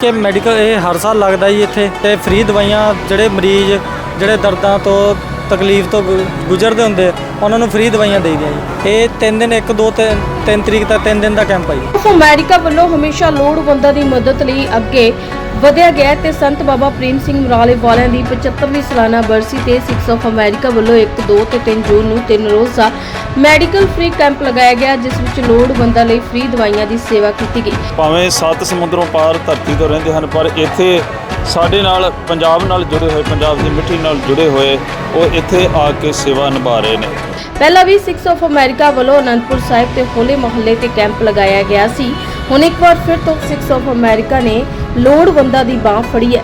ਕਿ ਮੈਡੀਕਲ ਇਹ ਹਰ ਸਾਲ ਲੱਗਦਾ ਜੀ ਇੱਥੇ ਤੇ ਫ੍ਰੀ ਦਵਾਈਆਂ ਜਿਹੜੇ ਮਰੀਜ਼, ਜਿਹੜੇ ਦਰਦਾਂ ਤੋਂ ਤਕਲੀਫ ਤੋਂ ਗੁਜ਼ਰਦੇ ਹੁੰਦੇ ਉਹਨਾਂ ਨੂੰ ਫ੍ਰੀ ਦਵਾਈਆਂ ਦੇਈਆਂ ਜੀ। ਇਹ 3 ਦਿਨ 1 2 3 3 ਤਰੀਕ ਤੱਕ 3 ਦਿਨ ਦਾ ਕੈਂਪ ਹੈ ਜੀ। ਆਫ ਅਮਰੀਕਾ ਵੱਲੋਂ ਹਮੇਸ਼ਾ ਲੋੜਵੰਦਾਂ ਦੀ ਮਦਦ ਲਈ ਅੱਗੇ ਵਧਿਆ ਗਿਆ ਤੇ ਸੰਤ ਬਾਬਾ ਪ੍ਰੇਮ ਸਿੰਘ ਮੁਰਾਲੇ ਵਾਲਿਆਂ ਦੀ 75ਵੀਂ ਸਾਲਾਨਾ ਬਰਸੀ ਤੇ ਸਿਕਸ ਆਫ ਅਮਰੀਕਾ ਵੱਲੋਂ 1 2 ਤੇ 3 ਜੂਨ ਨੂੰ ਤਿੰਨ ਰੋਜ਼ਾ ਮੈਡੀਕਲ ਫ੍ਰੀ ਕੈਂਪ ਲਗਾਇਆ ਗਿਆ ਜਿਸ ਵਿੱਚ ਲੋੜਵੰਦਾਂ ਲਈ ਫ੍ਰੀ ਦਵਾਈਆਂ ਦੀ ਸੇਵਾ ਕੀਤੀ ਗਈ। ਭਾਵੇਂ ਸੱਤ ਸਮੁੰਦਰੋਂ ਪਾਰ ਧਰਤੀ ਤੋਂ ਰਹਿੰਦੇ ਹਨ ਪਰ ਇੱਥੇ ਸਾਡੇ ਨਾਲ ਪੰਜਾਬ ਨਾਲ ਜੁੜੇ ਹੋਏ ਪੰਜਾਬ ਦੀ ਮਿੱਟੀ ਨਾਲ ਜੁੜੇ ਹੋਏ ਉਹ ਇੱਥੇ ਆ ਕੇ ਸੇਵਾ ਨਿਭਾ ਰਹੇ ਨੇ। ਪਹਿਲਾਂ ਵੀ ਸਿਕਸ ਆਫ ਅਮਰੀਕਾ ਵੱਲੋਂ ਅਨੰਦਪੁਰ ਸਾਹਿਬ ਤੇ ਹੋਲੇ ਮਹੱਲੇ ਤੇ ਕੈਂਪ ਲਗਾਇਆ ਗਿਆ ਸੀ। ਹੁਣ ਇੱਕ ਵਾਰ ਫਿਰ ਤੋਂ ਸਿਕਸ ਆਫ ਅਮਰੀਕਾ ਨੇ ਲੋੜਵੰਦਾਂ ਦੀ ਬਾਹ ਫੜੀ ਹੈ।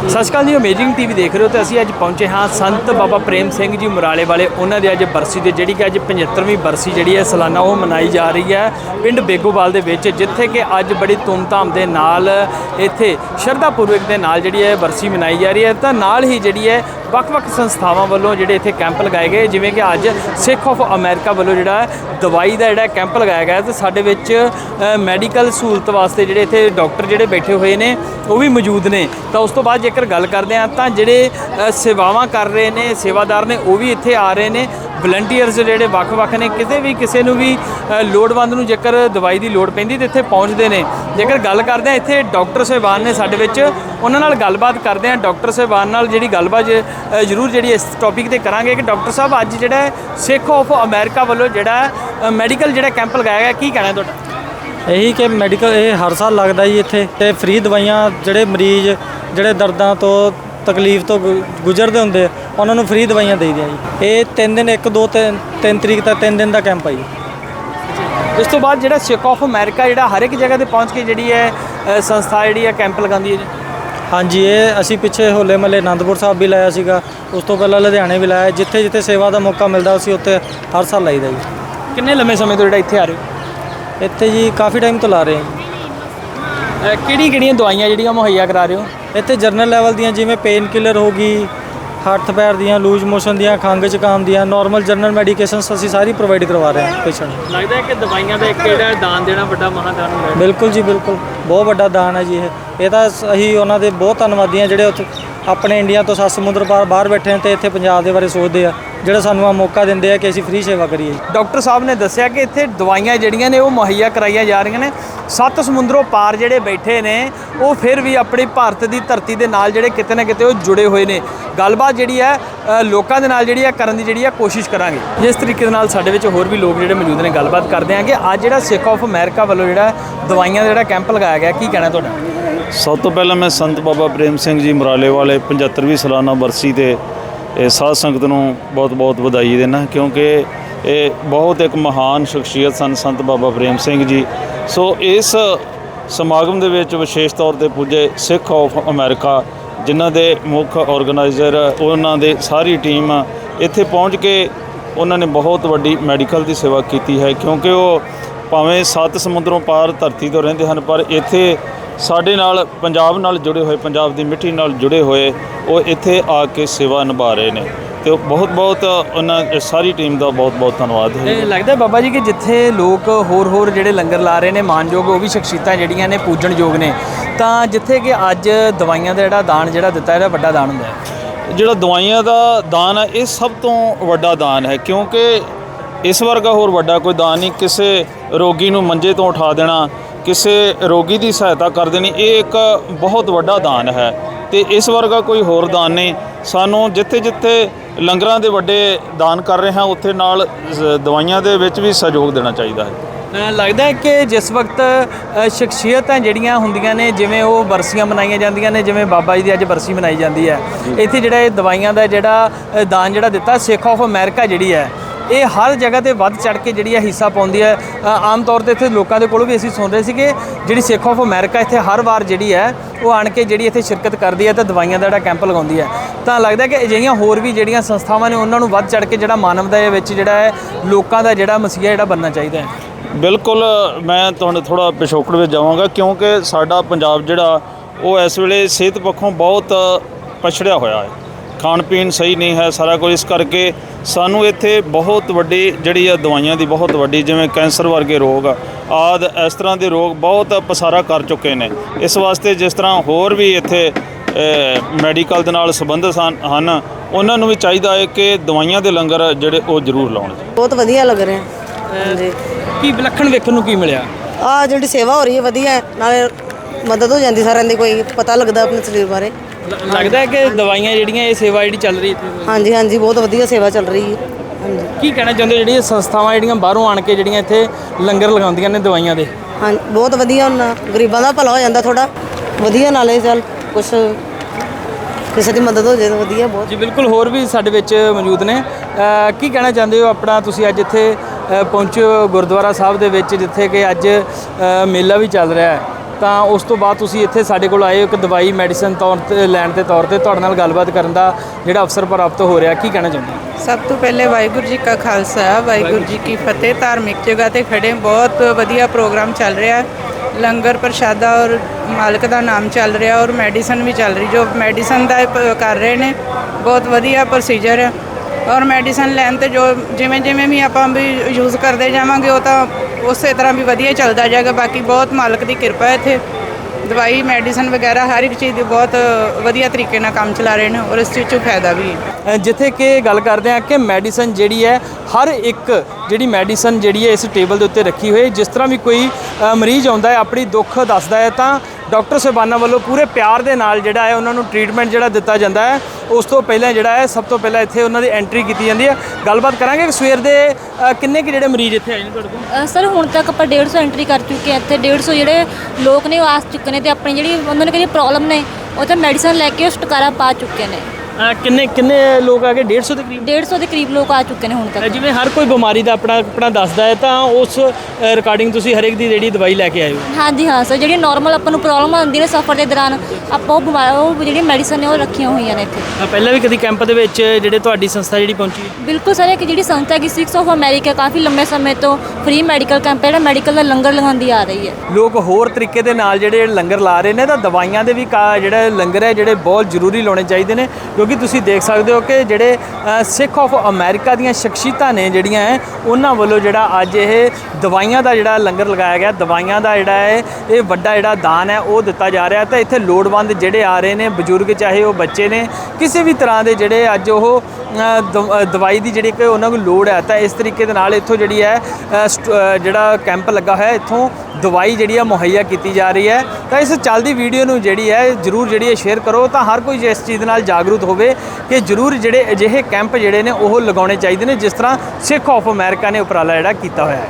ਸਤਿ ਸ਼੍ਰੀ ਅਕਾਲ ਜੀ ਅਮੇਜ਼ਿੰਗ ਟੀਵੀ ਦੇਖ ਰਹੇ ਹੋ ਤੇ ਅਸੀਂ ਅੱਜ ਪਹੁੰਚੇ ਹਾਂ ਸੰਤ ਬਾਬਾ ਪ੍ਰੇਮ ਸਿੰਘ ਜੀ ਮੁਰਾਲੇ ਵਾਲੇ। ਉਹਨਾਂ ਦੇ ਅੱਜ ਬਰਸੀ ਦੇ ਜਿਹੜੀ ਕਿ ਅੱਜ 75ਵੀਂ ਬਰਸੀ ਜਿਹੜੀ ਹੈ, ਸਾਲਾਨਾ ਉਹ ਮਨਾਈ ਜਾ ਰਹੀ ਹੈ ਪਿੰਡ ਬੇਗੋਵਾਲ ਦੇ ਵਿੱਚ, ਜਿੱਥੇ ਕਿ ਅੱਜ ਬੜੀ ਧੂਮਧਾਮ ਦੇ ਨਾਲ ਇੱਥੇ ਸ਼ਰਧਾ ਪੂਰਵਕ ਦੇ ਨਾਲ ਜਿਹੜੀ ਹੈ ਬਰਸੀ ਮਨਾਈ ਜਾ ਰਹੀ ਹੈ। ਤਾਂ ਨਾਲ ਹੀ ਜਿਹੜੀ ਹੈ ਵੱਖ-ਵੱਖ ਸੰਸਥਾਵਾਂ ਵੱਲੋਂ ਜਿਹੜੇ ਇੱਥੇ ਕੈਂਪ ਲਗਾਏ ਗਏ, ਜਿਵੇਂ ਕਿ ਅੱਜ ਸਿੱਖ ਆਫ ਅਮਰੀਕਾ ਵੱਲੋਂ ਜਿਹੜਾ ਦਵਾਈ ਦਾ ਜਿਹੜਾ ਕੈਂਪ ਲਗਾਇਆ ਗਿਆ ਹੈ ਤੇ ਸਾਡੇ ਵਿੱਚ ਮੈਡੀਕਲ ਸਹੂਲਤ ਵਾਸਤੇ ਜਿਹੜੇ ਇੱਥੇ ਡਾਕਟਰ ਜਿਹੜੇ ਬੈਠੇ ਹੋਏ ਨੇ, ਉਹ ਵੀ ਮੌਜੂਦ ਨੇ। ਤਾਂ ਉਸ ਤੋਂ ਬਾਅਦ ਜੇਕਰ ਗੱਲ ਕਰਦੇ ਹਾਂ ਤਾਂ ਜਿਹੜੇ ਸੇਵਾਵਾਂ ਕਰ ਰਹੇ ਨੇ, ਸੇਵਾਦਾਰ ਨੇ, ਉਹ ਵੀ ਇੱਥੇ ਆ ਰਹੇ ਨੇ। ਵਲੰਟੀਅਰਸ ਜਿਹੜੇ ਵੱਖ-ਵੱਖ ਨੇ, ਕਿਤੇ ਵੀ ਕਿਸੇ ਨੂੰ ਵੀ ਲੋੜਵੰਦ ਨੂੰ ਜੇਕਰ ਦਵਾਈ ਦੀ ਲੋੜ ਪੈਂਦੀ ਤੇ ਇੱਥੇ ਪਹੁੰਚਦੇ ਨੇ। ਜੇਕਰ ਗੱਲ ਕਰਦੇ ਹਾਂ, ਇੱਥੇ ਡਾਕਟਰ ਸਾਹਿਬਾਨ ਨੇ ਸਾਡੇ ਵਿੱਚ। ਉਹਨਾਂ ਨਾਲ ਗੱਲਬਾਤ ਕਰਦੇ ਹਾਂ, ਡਾਕਟਰ ਸਾਹਿਬਾਨ ਨਾਲ ਜਿਹੜੀ ਗੱਲਬਾਤ ਜ਼ਰੂਰ ਜਿਹੜੀ ਇਸ ਟੌਪਿਕ ਤੇ ਕਰਾਂਗੇ ਕਿ ਡਾਕਟਰ ਸਾਹਿਬ ਅੱਜ ਜਿਹੜਾ ਸਿੱਖ ਆਫ ਅਮਰੀਕਾ ਵੱਲੋਂ ਜਿਹੜਾ ਮੈਡੀਕਲ ਜਿਹੜਾ ਕੈਂਪ ਲਗਾਇਆ ਗਿਆ, ਕੀ ਕਹਿਣਾ ਤੁਹਾਡਾ? ਇਹੀ ਕਿ ਮੈਡੀਕਲ ਇਹ ਹਰ ਸਾਲ ਲੱਗਦਾ ਜੀ ਇੱਥੇ ਤੇ ਫ੍ਰੀ ਦਵਾਈਆਂ ਜਿਹੜੇ ਮਰੀਜ਼, ਜਿਹੜੇ ਦਰਦਾਂ ਤੋਂ ਤਕਲੀਫ ਤੋਂ ਗੁ- ਗੁਜ਼ਰਦੇ ਹੁੰਦੇ ਉਹਨਾਂ ਨੂੰ ਫ੍ਰੀ ਦਵਾਈਆਂ ਦੇਈਆਂ ਜੀ। ਇਹ 3 ਦਿਨ 1 2 3 3 ਤਰੀਕ ਤੱਕ 3 ਦਿਨ ਦਾ ਕੈਂਪ ਆ ਜੀ। ਇਸ ਤੋਂ ਬਾਅਦ ਜਿਹੜਾ ਸਿੱਖ ਆਫ ਅਮਰੀਕਾ ਜਿਹੜਾ ਹਰ ਇੱਕ ਜਗ੍ਹਾ ਤੇ ਪਹੁੰਚ ਕੇ ਜਿਹੜੀ ਹੈ ਅ, ਸੰਸਥਾ ਜਿਹੜੀ ਹੈ ਕੈਂਪ ਲਗਾਉਂਦੀ ਹੈ ਜੀ। ਹਾਂਜੀ ਇਹ ਅਸੀਂ ਪਿੱਛੇ ਹੋਲੇ ਮਹੱਲੇ ਆਨੰਦਪੁਰ ਸਾਹਿਬ ਵੀ ਲਾਇਆ ਸੀਗਾ। ਉਸ ਤੋਂ ਪਹਿਲਾਂ ਲੁਧਿਆਣੇ ਵੀ ਲਾਇਆ। ਜਿੱਥੇ ਜਿੱਥੇ ਸੇਵਾ ਦਾ ਮੌਕਾ ਮਿਲਦਾ ਅਸੀਂ ਉੱਥੇ ਹਰ ਸਾਲ ਲਾਈਦਾ ਜੀ। ਕਿੰਨੇ ਲੰਮੇ ਸਮੇਂ ਤੋਂ ਜਿਹੜਾ ਇੱਥੇ ਆ ਰਹੇ ਹੋ? ਇੱਥੇ ਜੀ ਕਾਫੀ ਟਾਈਮ ਤੋਂ ਲਾ ਰਹੇ ਹਾਂ। ਕਿਹੜੀ ਕਿਹੜੀਆਂ ਦਵਾਈਆਂ ਜਿਹੜੀਆਂ ਮੁਹੱਈਆ ਕਰਾ ਰਹੇ ਹੋ? ਇੱਥੇ ਜਰਨਲ ਲੈਵਲ ਦੀਆਂ ਜਿਵੇਂ ਪੇਨ ਕਿਲਰ ਹੋ ਗਈ ਹੱਥ ਪੈਰ ਦੀਆਂ ਲੂਜ਼ ਮੋਸ਼ਨ ਦੀਆਂ ਖੰਘ ਜ਼ੁਕਾਮ ਦੀਆਂ ਨਾਰਮਲ ਜਰਨਲ ਮੈਡੀਕੇਸ਼ਨਸ ਅਸੀਂ ਸਾਰੀ ਪ੍ਰੋਵਾਈਡ ਕਰਵਾ ਰਹੇ ਹਾਂ ਪੇਸ਼ੈਂਟ ਨੂੰ। ਲੱਗਦਾ ਹੈ ਕਿ ਦਵਾਈਆਂ ਦਾ ਇੱਕ ਜਿਹੜਾ ਦਾਨ ਦੇਣਾ ਵੱਡਾ ਮਹਾਦਾਨ ਹੁੰਦਾ ਬਿਲਕੁਲ ਜੀ ਬਿਲਕੁਲ। ਬਹੁਤ ਵੱਡਾ ਦਾਨ ਹੈ ਜੀ ਇਹ। ਇਹ ਤਾਂ ਅਸੀਂ ਉਹਨਾਂ ਦੇ ਬਹੁਤ ਧੰਨਵਾਦੀ ਹਾਂ ਜਿਹੜੇ ਉੱਥੇ ਆਪਣੇ ਇੰਡੀਆ ਤੋਂ ਸੱਤ ਸਮੁੰਦਰ ਪਾਰ ਬਾਹਰ ਬੈਠੇ ਨੇ ਤੇ ਇੱਥੇ ਪੰਜਾਬ ਦੇ ਬਾਰੇ ਸੋਚਦੇ ਆ। ਜਿਹੜਾ ਸਾਨੂੰ ਆ ਮੌਕਾ ਦਿੰਦੇ ਆ ਕਿ ਅਸੀਂ ਫ੍ਰੀ ਸੇਵਾ ਕਰੀਏ। ਡਾਕਟਰ ਸਾਹਿਬ ਨੇ ਦੱਸਿਆ ਕਿ ਇੱਥੇ ਦਵਾਈਆਂ ਜਿਹੜੀਆਂ ਨੇ ਉਹ ਮੁਹੱਈਆ ਕਰਾਈਆਂ ਜਾ ਰਹੀਆਂ ਨੇ। ਸੱਤ ਸਮੁੰਦਰੋਂ ਪਾਰ ਜਿਹੜੇ ਬੈਠੇ ਨੇ ਉਹ ਫਿਰ ਵੀ ਆਪਣੀ ਭਾਰਤ ਦੀ ਧਰਤੀ ਦੇ ਨਾਲ ਜਿਹੜੇ ਕਿਤੇ ਨਾ ਕਿਤੇ ਉਹ ਜੁੜੇ ਹੋਏ ਨੇ। ਗੱਲਬਾਤ ਜਿਹੜੀ ਹੈ ਲੋਕਾਂ ਦੇ ਨਾਲ ਜਿਹੜੀ ਹੈ ਕਰਨ ਦੀ ਜਿਹੜੀ ਹੈ ਕੋਸ਼ਿਸ਼ ਕਰਾਂਗੇ। ਜਿਸ ਤਰੀਕੇ ਦੇ ਨਾਲ ਸਾਡੇ ਵਿੱਚ ਹੋਰ ਵੀ ਲੋਕ ਜਿਹੜੇ ਮੌਜੂਦ ਨੇ ਗੱਲਬਾਤ ਕਰਦੇ ਆ ਕਿ ਅੱਜ ਜਿਹੜਾ ਸਿੱਖ ਆਫ ਅਮਰੀਕਾ ਵੱਲੋਂ ਜਿਹੜਾ ਦਵਾਈਆਂ ਦਾ ਜਿਹੜਾ ਕੈਂਪ ਲਗਾਇਆ ਗਿਆ ਕੀ ਕਹਿਣਾ ਤੁਹਾਡਾ? ਸਭ ਤੋਂ ਪਹਿਲਾਂ ਮੈਂ ਸੰਤ ਬਾਬਾ ਪ੍ਰੇਮ ਸਿੰਘ ਜੀ ਮੁਰਾਲੇ ਵਾਲੇ 75ਵੀਂ ਸਾਲਾਨਾ ਬਰਸੀ ਤੇ ਇਹ ਸਾਧ ਸੰਗਤ ਨੂੰ ਬਹੁਤ-ਬਹੁਤ ਵਧਾਈ ਦੇਣਾ, ਕਿਉਂਕਿ ਇਹ ਬਹੁਤ ਇੱਕ ਮਹਾਨ ਸ਼ਖਸੀਅਤ ਸਨ ਸੰਤ ਬਾਬਾ ਪ੍ਰੇਮ ਸਿੰਘ ਜੀ। ਸੋ ਇਸ ਸਮਾਗਮ ਦੇ ਵਿੱਚ ਵਿਸ਼ੇਸ਼ ਤੌਰ ਤੇ ਪੁੱਜੇ ਸਿੱਖ ਆਫ ਅਮਰੀਕਾ, ਜਿਨ੍ਹਾਂ ਦੇ ਮੁੱਖ ਆਰਗੇਨਾਈਜ਼ਰ ਉਹਨਾਂ ਦੇ ਸਾਰੀ ਟੀਮ ਇੱਥੇ ਪਹੁੰਚ ਕੇ ਉਹਨਾਂ ਨੇ ਬਹੁਤ ਵੱਡੀ ਮੈਡੀਕਲ ਦੀ ਸੇਵਾ ਕੀਤੀ ਹੈ, ਕਿਉਂਕਿ ਉਹ ਭਾਵੇਂ ਸੱਤ ਸਮੁੰਦਰੋਂ ਪਾਰ ਧਰਤੀ ਤੋਂ ਰਹਿੰਦੇ ਹਨ, ਪਰ ਇੱਥੇ ਸਾਡੇ ਨਾਲ ਪੰਜਾਬ ਨਾਲ ਜੁੜੇ ਹੋਏ ਪੰਜਾਬ ਦੀ ਮਿੱਟੀ ਨਾਲ ਜੁੜੇ ਹੋਏ ਉਹ ਇੱਥੇ ਆ ਕੇ ਸੇਵਾ ਨਿਭਾ ਰਹੇ ਨੇ। ਤੇ ਬਹੁਤ ਬਹੁਤ ਉਹਨਾਂ ਸਾਰੀ ਟੀਮ ਦਾ ਬਹੁਤ ਬਹੁਤ ਧੰਨਵਾਦ ਹੈ ਇਹ ਲੱਗਦਾ ਬਾਬਾ ਜੀ ਕਿ ਜਿੱਥੇ ਲੋਕ ਹੋਰ ਹੋਰ ਜਿਹੜੇ ਲੰਗਰ ਲਾ ਰਹੇ ਨੇ ਮਾਨਯੋਗ ਉਹ ਵੀ ਸ਼ਖਸੀਅਤਾਂ ਜਿਹੜੀਆਂ ਨੇ ਪੂਜਣਯੋਗ ਨੇ ਤਾਂ ਜਿੱਥੇ ਕਿ ਅੱਜ ਦਵਾਈਆਂ ਦਾ ਜਿਹੜਾ ਦਾਨ ਜਿਹੜਾ ਦਿੱਤਾ ਇਹਦਾ ਵੱਡਾ ਦਾਨ ਹੁੰਦਾ ਹੈ। ਜਿਹੜਾ ਦਵਾਈਆਂ ਦਾ ਦਾਨ ਹੈ ਇਹ ਸਭ ਤੋਂ ਵੱਡਾ ਦਾਨ ਹੈ ਕਿਉਂਕਿ ਇਸ ਵਰਗਾ ਹੋਰ ਵੱਡਾ ਕੋਈ ਦਾਨ ਨਹੀਂ ਕਿਸੇ ਰੋਗੀ ਨੂੰ ਮੰਜੇ ਤੋਂ ਉਠਾ ਦੇਣਾ ਕਿਸੇ ਰੋਗੀ ਦੀ ਸਹਾਇਤਾ ਕਰ ਦੇਣੀ ਇਹ ਇੱਕ ਬਹੁਤ ਵੱਡਾ ਦਾਨ ਹੈ। ਤੇ ਇਸ ਵਰਗਾ ਕੋਈ ਹੋਰ ਦਾਨ ਨਹੀਂ। ਸਾਨੂੰ ਜਿੱਥੇ ਜਿੱਥੇ ਲੰਗਰਾਂ ਦੇ ਵੱਡੇ ਦਾਨ ਕਰ ਰਹੇ ਹਾਂ ਉੱਥੇ ਨਾਲ ਦਵਾਈਆਂ ਦੇ ਵਿੱਚ ਵੀ ਸਹਿਯੋਗ ਦੇਣਾ ਚਾਹੀਦਾ ਹੈ। ਲੱਗਦਾ ਹੈ ਕਿ ਜਿਸ ਵਕਤ ਸ਼ਖਸੀਅਤਾਂ ਜਿਹੜੀਆਂ ਹੁੰਦੀਆਂ ਨੇ ਜਿਵੇਂ ਉਹ ਬਰਸੀਆਂ ਮਨਾਈਆਂ ਜਾਂਦੀਆਂ ਨੇ ਜਿਵੇਂ ਬਾਬਾ ਜੀ ਦੀ ਅੱਜ ਬਰਸੀ ਮਨਾਈ ਜਾਂਦੀ ਹੈ। ਇੱਥੇ ਜਿਹੜਾ ਇਹ ਦਵਾਈਆਂ ਦਾ ਜਿਹੜਾ ਦਾਨ ਜਿਹੜਾ ਦਿੱਤਾ ਸਿੱਖ ਆਫ ਅਮਰੀਕਾ ਜਿਹੜੀ ਹੈ ਇਹ ਹਰ ਜਗ੍ਹਾ ਤੇ ਵੱਧ ਚੜ ਕੇ ਜਿਹੜੀ ਹੈ ਹਿੱਸਾ ਪਾਉਂਦੀ ਹੈ। ਆਮ ਤੌਰ ਤੇ ਇੱਥੇ ਲੋਕਾਂ ਦੇ ਕੋਲੋਂ ਵੀ ਅਸੀਂ ਸੁਣ ਰਹੇ ਸੀ ਕਿ ਜਿਹੜੀ ਸਿੱਖ ਆਫ ਅਮਰੀਕਾ ਇੱਥੇ ਹਰ ਵਾਰ ਜਿਹੜੀ ਹੈ, ਉਹ ਆਣ ਕੇ ਜਿਹੜੀ ਇੱਥੇ ਸ਼ਿਰਕਤ ਕਰਦੀ ਹੈ ਤੇ ਦਵਾਈਆਂ ਦਾ ਜਿਹੜਾ ਕੈਂਪ ਲਗਾਉਂਦੀ ਹੈ। ਤਾਂ ਲੱਗਦਾ ਕਿ ਅਜਿਹੀਆਂ ਹੋਰ ਵੀ ਜਿਹੜੀਆਂ ਸੰਸਥਾਵਾਂ ਨੇ, ਉਹਨਾਂ ਨੂੰ ਵੱਧ ਚੜ ਕੇ ਜਿਹੜਾ ਮਾਨਵਤਾ ਦੇ ਵਿੱਚ ਜਿਹੜਾ ਹੈ, ਲੋਕਾਂ ਦਾ ਜਿਹੜਾ ਮਸੀਹਾ ਜਿਹੜਾ ਬਣਨਾ ਚਾਹੀਦਾ ਹੈ। ਬਿਲਕੁਲ, ਮੈਂ ਤੁਹਾਨੂੰ ਥੋੜਾ ਪਿਛੋਕੜ ਵਿੱਚ ਜਾਵਾਂਗਾ, ਕਿਉਂਕਿ ਸਾਡਾ ਪੰਜਾਬ ਜਿਹੜਾ, ਉਹ ਇਸ ਵੇਲੇ ਸਿਹਤ ਪੱਖੋਂ ਬਹੁਤ ਪਛੜਿਆ ਹੋਇਆ ਹੈ। ਖਾਣ ਪੀਣ ਸਹੀ ਨਹੀਂ ਹੈ ਸਾਰਾ ਕੁਝ ਇਸ ਕਰਕੇ ਸਾਨੂੰ ਇੱਥੇ ਬਹੁਤ ਵੱਡੀ ਜਿਹੜੀ ਆ ਦਵਾਈਆਂ ਦੀ ਬਹੁਤ ਵੱਡੀ ਜਿਵੇਂ ਕੈਂਸਰ ਵਰਗੇ ਰੋਗ ਆਦ ਇਸ ਤਰ੍ਹਾਂ ਦੇ ਰੋਗ ਬਹੁਤ ਪਸਾਰਾ ਕਰ ਚੁੱਕੇ ਨੇ। ਇਸ ਵਾਸਤੇ ਜਿਸ ਤਰ੍ਹਾਂ ਹੋਰ ਵੀ ਇੱਥੇ ਮੈਡੀਕਲ ਦੇ ਨਾਲ ਸੰਬੰਧਿਤ ਹਨ ਹਨ, ਉਹਨਾਂ ਨੂੰ ਵੀ ਚਾਹੀਦਾ ਹੈ ਕਿ ਦਵਾਈਆਂ ਦੇ ਲੰਗਰ ਜਿਹੜੇ ਉਹ ਜ਼ਰੂਰ ਲਾਉਣ। ਬਹੁਤ ਵਧੀਆ ਲੱਗ ਰਿਹਾ। ਹਾਂਜੀ। ਕੀ ਵਿਲੱਖਣ ਵੇਖਣ ਨੂੰ ਕੀ ਮਿਲਿਆ? ਆ ਜਿਹੜੀ ਸੇਵਾ ਹੋ ਰਹੀ ਹੈ ਵਧੀਆ ਹੈ। ਨਾਲੇ ਮਦਦ ਹੋ ਜਾਂਦੀ ਸਾਰਿਆਂ ਦੀ ਕੋਈ ਪਤਾ ਲੱਗਦਾ ਆਪਣੇ ਸਰੀਰ ਬਾਰੇ। ਲ- ਲੱਗਦਾ ਹੈ ਕਿ ਦਵਾਈਆਂ ਜਿਹੜੀਆਂ ਇਹ ਸੇਵਾ ਜਿਹੜੀ ਚੱਲ ਰਹੀ ਇੱਥੇ? ਹਾਂਜੀ ਹਾਂਜੀ ਬਹੁਤ ਵਧੀਆ ਸੇਵਾ ਚੱਲ ਰਹੀ ਹੈ। ਹਾਂਜੀ। ਕੀ ਕਹਿਣਾ ਚਾਹੁੰਦੇ ਹੋ ਜਿਹੜੀਆਂ ਸੰਸਥਾਵਾਂ ਜਿਹੜੀਆਂ ਬਾਹਰੋਂ ਆਣ ਕੇ ਜਿਹੜੀਆਂ ਇੱਥੇ ਲੰਗਰ ਲਗਾਉਂਦੀਆਂ ਨੇ ਦਵਾਈਆਂ ਦੇ? ਹਾਂ ਬਹੁਤ ਵਧੀਆ ਉਹਨਾਂ ਗਰੀਬਾਂ ਦਾ ਭਲਾ ਹੋ ਜਾਂਦਾ ਥੋੜਾ ਵਧੀਆ ਨਾਲੇ ਚੱਲ ਕੁਛ ਕਿਸੇ ਦੀ ਮਦਦ ਹੋ ਜਾਏ ਤਾਂ ਵਧੀਆ ਬਹੁਤ। ਜੀ ਬਿਲਕੁਲ ਹੋਰ ਵੀ ਸਾਡੇ ਵਿੱਚ ਮੌਜੂਦ ਨੇ। ਅ, ਕੀ ਕਹਿਣਾ ਚਾਹੁੰਦੇ ਹੋ ਆਪਣਾ ਤੁਸੀਂ ਅੱਜ ਇੱਥੇ ਅ, ਪਹੁੰਚੇ ਹੋ ਗੁਰਦੁਆਰਾ ਸਾਹਿਬ ਦੇ ਵਿੱਚ ਜਿੱਥੇ ਕਿ ਅੱਜ ਅ, ਮੇਲਾ ਵੀ ਚੱਲ ਰਿਹਾ ਹੈ। ਤਾਂ ਉਸ ਤੋਂ ਬਾਅਦ ਤੁਸੀਂ ਇੱਥੇ ਸਾਡੇ ਕੋਲ ਆਏ ਹੋ ਇੱਕ ਦਵਾਈ ਮੈਡੀਸਨ ਤੌਰ ਤੇ, ਲੈਣ ਦੇ ਤੌਰ ਤੇ, ਤੁਹਾਡੇ ਨਾਲ ਗੱਲਬਾਤ ਕਰਨ ਦਾ ਜਿਹੜਾ ਅਵਸਰ ਪ੍ਰਾਪਤ ਹੋ ਰਿਹਾ, ਕੀ ਕਹਿਣਾ ਚਾਹੁੰਦੇ ਹੋ? ਸਭ ਤੋਂ ਪਹਿਲੇ ਵਾਹਿਗੁਰੂ ਜੀ ਕਾ ਖਾਲਸਾ, ਵਾਹਿਗੁਰੂ ਜੀ ਕੀ ਫਤਿਹ। ਧਾਰਮਿਕ ਜਗ੍ਹਾ ਤੇ ਖੜੇ ਬਹੁਤ ਵਧੀਆ ਪ੍ਰੋਗਰਾਮ ਚੱਲ ਰਿਹਾ। ਲੰਗਰ ਪ੍ਰਸ਼ਾਦਾ ਔਰ ਮਾਲਕ ਦਾ ਨਾਮ ਚੱਲ ਰਿਹਾ ਔਰ ਮੈਡੀਸਨ ਵੀ ਚੱਲ ਰਹੀ, ਜੋ ਮੈਡੀਸਨ ਦਾ ਕਰ ਰਹੇ ਨੇ, ਬਹੁਤ ਵਧੀਆ ਪ੍ਰੋਸੀਜਰ ਹੈ ਔਰ ਮੈਡੀਸਨ ਲੈਣ ਤੇ ਜੋ ਜਿਵੇਂ ਜਿਵੇਂ ਵੀ ਆਪਾਂ ਵੀ ਯੂਜ਼ ਕਰਦੇ ਜਾਵਾਂਗੇ, ਉਹ ਤਾਂ ਉਸੇ ਤਰ੍ਹਾਂ ਵੀ ਵਧੀਆ ਚੱਲਦਾ ਜਾਏਗਾ, ਬਾਕੀ ਬਹੁਤ ਮਾਲਕ ਦੀ ਕਿਰਪਾ ਹੈ ਇੱਥੇ। ਦਵਾਈ, ਮੈਡੀਸਨ ਵਗੈਰਾ ਹਰ ਇੱਕ ਚੀਜ਼ ਦੀ ਬਹੁਤ ਵਧੀਆ ਤਰੀਕੇ ਨਾਲ ਕੰਮ ਚਲਾ ਰਹੇ ਨੇ ਔਰ ਇਸ ਚੀਜ਼ 'ਚੋਂ ਫਾਇਦਾ ਵੀ ਹੈ। ਜਿੱਥੇ ਕਿ ਗੱਲ ਕਰਦੇ ਹਾਂ ਕਿ ਮੈਡੀਸਨ ਜਿਹੜੀ ਹੈ, ਹਰ ਇੱਕ ਜਿਹੜੀ ਮੈਡੀਸਨ ਜਿਹੜੀ ਹੈ ਇਸ ਟੇਬਲ ਦੇ ਉੱਤੇ ਰੱਖੀ ਹੋਈ ਹੈ। ਜਿਸ ਤਰ੍ਹਾਂ ਵੀ ਕੋਈ ਮਰੀਜ਼ ਆਉਂਦਾ ਹੈ, ਆਪਣੀ ਦੁੱਖ ਦੱਸਦਾ ਹੈ, ਤਾਂ ਡਾਕਟਰ ਸਾਹਿਬਾਨਾਂ ਵੱਲੋਂ ਪੂਰੇ ਪਿਆਰ ਦੇ ਨਾਲ ਜਿਹੜਾ ਹੈ ਉਹਨਾਂ ਨੂੰ ਟ੍ਰੀਟਮੈਂਟ ਜਿਹੜਾ ਦਿੱਤਾ ਜਾਂਦਾ ਹੈ ਉਸ ਤੋਂ ਪਹਿਲਾਂ ਜਿਹੜਾ ਹੈ ਸਭ ਤੋਂ ਪਹਿਲਾਂ ਇੱਥੇ ਉਹਨਾਂ ਦੀ ਐਂਟਰੀ ਕੀਤੀ ਜਾਂਦੀ ਹੈ। ਗੱਲਬਾਤ ਕਰਾਂਗੇ ਕਿ ਸਵੇਰ ਦੇ ਅ, ਕਿੰਨੇ ਕੁ ਜਿਹੜੇ ਮਰੀਜ਼ ਇੱਥੇ ਆਏ ਨੇ ਤੁਹਾਡੇ ਕੋਲ? ਅ, ਸਰ ਹੁਣ ਤੱਕ ਆਪਾਂ 150 ਐਂਟਰੀ ਕਰ ਚੁੱਕੇ ਹਾਂ ਇੱਥੇ। 150 ਜਿਹੜੇ ਲੋਕ ਨੇ ਉਹ ਆ ਚੁੱਕੇ ਨੇ ਤੇ ਆਪਣੀ ਜਿਹੜੀ ਉਹਨਾਂ ਨੇ ਕਿਹੜੀ ਪ੍ਰੋਬਲਮ ਨੇ ਉਹ ਤੇ ਮੈਡੀਸਨ ਲੈ ਕੇ ਉਹ ਛੁਟਕਾਰਾ ਪਾ ਚੁੱਕੇ ਨੇ। ਅ, ਕਿੰਨੇ ਕਿੰਨੇ ਲੋਕ ਆ ਗਏ? 150 ਦੇ ਕਰੀਬ? 150 ਦੇ ਕਰੀਬ ਲੋਕ ਆ ਚੁੱਕੇ ਨੇ ਹੁਣ ਅ, ਤੱਕ ਜਿਵੇਂ ਹਰ ਕੋਈ ਬਿਮਾਰੀ ਦਾ ਆਪਣਾ ਆਪਣਾ ਦੱਸਦਾ ਹੈ ਤਾਂ ਉਸ ਰਿਕਾਰਡਿੰਗ ਤੁਸੀਂ ਹਰੇਕ ਦੀ ਜਿਹੜੀ ਦਵਾਈ ਲੈ ਕੇ ਆਏ ਹੋ। ਹਾਂਜੀ ਹਾਂ ਸਰ ਜਿਹੜੀ ਨਾਰਮਲ ਆਪਾਂ ਨੂੰ ਪ੍ਰੋਬਲਮ ਆਉਂਦੀ ਨੇ ਸਫ਼ਰ ਦੇ ਦੌਰਾਨ ਆਪਾਂ ਉਹ ਬਿਮਾਰ ਉਹ ਜਿਹੜੀ ਮੈਡੀਸਨ ਨੇ ਉਹ ਰੱਖੀਆਂ ਹੋਈਆਂ ਨੇ ਇੱਥੇ। ਅ, ਪਹਿਲਾਂ ਵੀ ਕਦੀ ਕੈਂਪ ਦੇ ਵਿੱਚ ਜਿਹੜੇ ਤੁਹਾਡੀ ਸੰਸਥਾ ਜਿਹੜੀ ਪਹੁੰਚੀ? ਬਿਲਕੁਲ ਸਰ ਇੱਕ ਜਿਹੜੀ ਸੰਸਥਾ ਹੈ ਸਿਕਸ ਆਫ ਅਮਰੀਕਾ ਕਾਫੀ ਲੰਬੇ ਸਮੇਂ ਤੋਂ ਫ੍ਰੀ ਮੈਡੀਕਲ ਕੈਂਪ ਜਿਹੜਾ ਮੈਡੀਕਲ ਦਾ ਲੰਗਰ ਲਗਾਉਂਦੀ ਆ ਰਹੀ ਹੈ। ਲੋਕ ਹੋਰ ਤਰੀਕੇ ਦੇ ਨਾਲ ਜਿਹੜੇ ਲੰਗਰ ਲਾ ਰਹੇ ਨੇ ਤਾਂ ਦਵਾਈਆਂ ਦੇ ਵੀ ਕਾ- ਜਿਹੜਾ ਲੰਗਰ ਹੈ ਜਿਹੜੇ ਬਹੁਤ ਜ਼ਰੂਰੀ ਲਾਉਣੇ ਚਾਹੀਦੇ ਨੇ ਕਿਉਂਕਿ ਤੁਸੀਂ ਦੇਖ ਸਕਦੇ ਹੋ ਕਿ ਜਿਹੜੇ ਸਿੱਖ ਆਫ ਅਮਰੀਕਾ ਦੀਆਂ ਸ਼ਖਸੀਅਤਾਂ ਨੇ ਜਿਹੜੀਆਂ ਹੈ ਉਹਨਾਂ ਵੱਲੋਂ ਜਿਹੜਾ ਅੱਜ ਇਹ ਦਵਾਈਆਂ ਦਾ ਜਿਹੜਾ ਲੰਗਰ ਲਗਾਇਆ ਗਿਆ ਦਵਾਈਆਂ ਦਾ ਜਿਹੜਾ ਹੈ ਇਹ ਵੱਡਾ ਜਿਹੜਾ ਦਾਨ ਹੈ ਉਹ ਦਿੱਤਾ ਜਾ ਰਿਹਾ ਤਾਂ ਇੱਥੇ ਲੋੜਵੰਦ ਜਿਹੜੇ ਆ ਰਹੇ ਨੇ ਬਜ਼ੁਰਗ ਚਾਹੇ ਉਹ ਬੱਚੇ ਨੇ ਕਿਸੇ ਵੀ ਤਰ੍ਹਾਂ ਦੇ ਜਿਹੜੇ ਅੱਜ ਉਹ ਅ, ਦਵਾਈ ਦੀ ਜਿਹੜੀ ਕਿ ਉਹਨਾਂ ਨੂੰ ਲੋੜ ਹੈ ਤਾਂ ਇਸ ਤਰੀਕੇ ਦੇ ਨਾਲ ਇੱਥੋਂ ਜਿਹੜੀ ਹੈ ਜਿਹੜਾ ਕੈਂਪ ਲੱਗਾ ਹੋਇਆ ਇੱਥੋਂ ਦਵਾਈ ਜਿਹੜੀ ਆ ਮੁਹੱਈਆ ਕੀਤੀ ਜਾ ਰਹੀ ਹੈ। ਤਾਂ ਇਸ ਚੱਲਦੀ ਵੀਡੀਓ ਨੂੰ ਜਿਹੜੀ ਹੈ, ਜਰੂਰ ਜਿਹੜੀ ਹੈ ਸ਼ੇਅਰ ਕਰੋ। ਤਾਂ ਹਰ ਕੋਈ ਇਸ ਚੀਜ਼ ਨਾਲ ਜਾਗਰੂਕ ਹੋਵੇ ਕਿ ਜਰੂਰ ਜਿਹੜੇ ਅਜਿਹੇ ਕੈਂਪ ਜਿਹੜੇ ਨੇ, ਉਹ ਲਗਾਉਣੇ ਚਾਹੀਦੇ ਨੇ, ਜਿਸ ਤਰ੍ਹਾਂ ਸਿੱਖ ਆਫ ਅਮਰੀਕਾ ਨੇ ਉਪਰਾਲਾ ਜਿਹੜਾ ਕੀਤਾ ਹੋਇਆ ਹੈ।